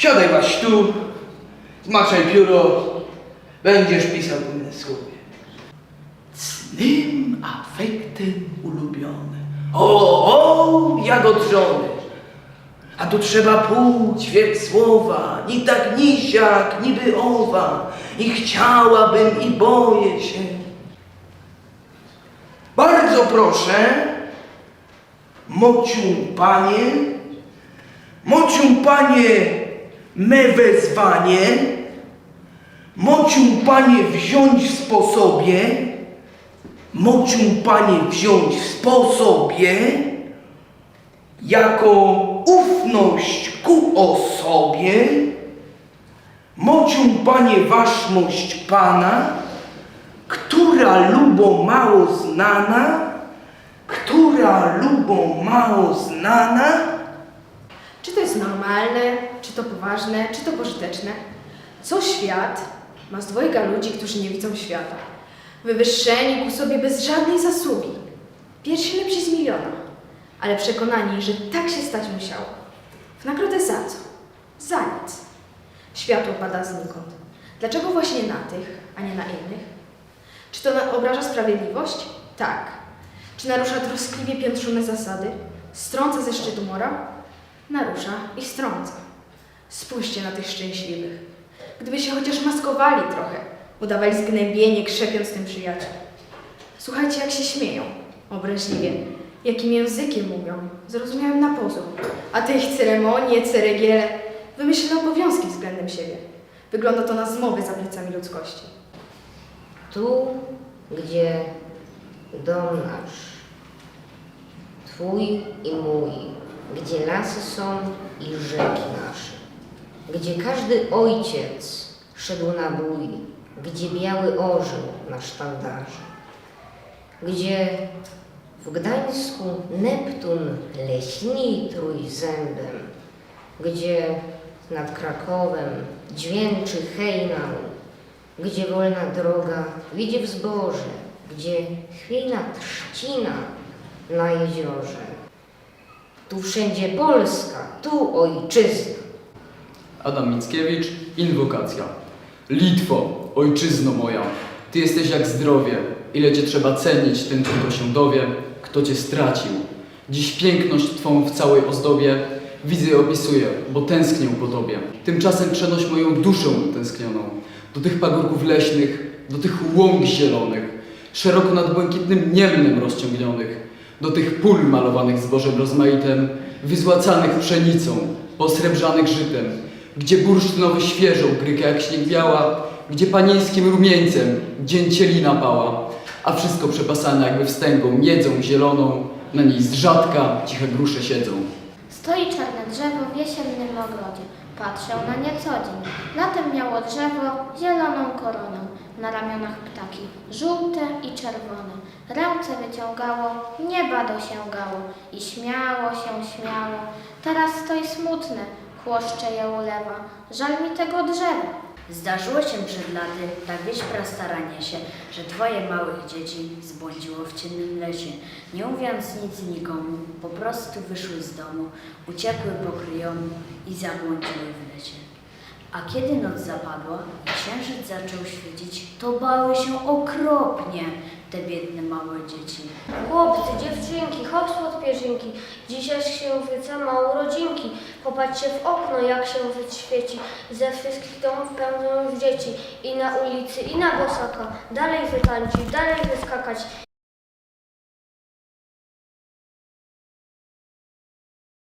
Siadaj waś tu, zmaczaj pióro, będziesz pisał inne słowie. Cnym afektem ulubiony. O, o, jak od żony. A tu trzeba płóć, wiek słowa, ni tak, ni siak, niby owa. I chciałabym, i boję się. Bardzo proszę, mociu panie, mociu panie, me wezwanie, mociu panie wziąć w sposobie, mociu panie wziąć w sposobie, jako ufność ku osobie, mociu panie waszmość pana, która lubo mało znana, która lubo mało znana, jest normalne, czy to poważne, czy to pożyteczne? Co świat ma z dwojga ludzi, którzy nie widzą świata? Wywyższeni ku sobie bez żadnej zasługi. Pierwsi lepsi z miliona, ale przekonani, że tak się stać musiało. W nagrodę za co? Za nic. Światło pada znikąd. Dlaczego właśnie na tych, a nie na innych? Czy to obraża sprawiedliwość? Tak. Czy narusza troskliwie piętrzone zasady? Strąca ze szczytu morał? Narusza i strąca. Spójrzcie na tych szczęśliwych. Gdyby się chociaż maskowali trochę, udawali zgnębienie, krzepiąc tym przyjaciół. Słuchajcie, jak się śmieją, obraźliwie, jakim językiem mówią, zrozumiałem na pozór. A te ich ceremonie, ceregiele, wymyślone obowiązki względem siebie. Wygląda to na zmowy za plecami ludzkości. Tu, gdzie dom nasz, Twój i mój, gdzie lasy są i rzeki nasze, gdzie każdy ojciec szedł na bój, gdzie biały orzeł na sztandarze, gdzie w Gdańsku Neptun leśni trójzębem, gdzie nad Krakowem dźwięczy hejnał, gdzie wolna droga widzi w zboże, gdzie chwiejna trzcina na jeziorze. Tu wszędzie Polska, tu ojczyzna. Adam Mickiewicz, inwokacja. Litwo, ojczyzno moja, ty jesteś jak zdrowie, ile cię trzeba cenić, ten tylko się dowie, kto cię stracił. Dziś piękność twą w całej ozdobie widzę i opisuję, bo tęsknię po tobie. Tymczasem przenoś moją duszę tęsknioną do tych pagórków leśnych, do tych łąk zielonych, szeroko nad błękitnym niemnem rozciągnionych, do tych pól malowanych zbożem rozmaitym, wyzłacanych pszenicą, posrebrzanych żytem, gdzie bursztynowy świeżą gryka jak śnieg biała, gdzie panieńskim rumieńcem dzięcielina pała, a wszystko przepasane jakby wstęgą miedzą zieloną, na niej z rzadka ciche grusze siedzą. Stoi czarne drzewo w jesiennym ogrodzie. Patrzę na nie co dzień. Latem drzewo zieloną koroną. Na ramionach ptaki żółte i czerwone. Ręce wyciągało, nieba dosięgało i śmiało się śmiało. Teraz stoi smutne, chłoszcze je ulewa. Żal mi tego drzewa. Zdarzyło się przed laty ta wieś prastara niesie, że dwoje małych dzieci zbłądziło w ciemnym lesie. Nie mówiąc nic nikomu, po prostu wyszły z domu, uciekły po kryjomu i zabłądziły w lesie. A kiedy noc zapadła i księżyc zaczął świecić, to bały się okropnie te biedne małe dzieci. Chłopcy, dziewczynki, hop spod pierzynki, dzisiaj księżyca ma urodzinki. Popatrzcie w okno, jak księżyc świeci. Ze wszystkich domów pełno już dzieci. I na ulicy, i na bosaka. Dalej wytańczyć, dalej wyskakać.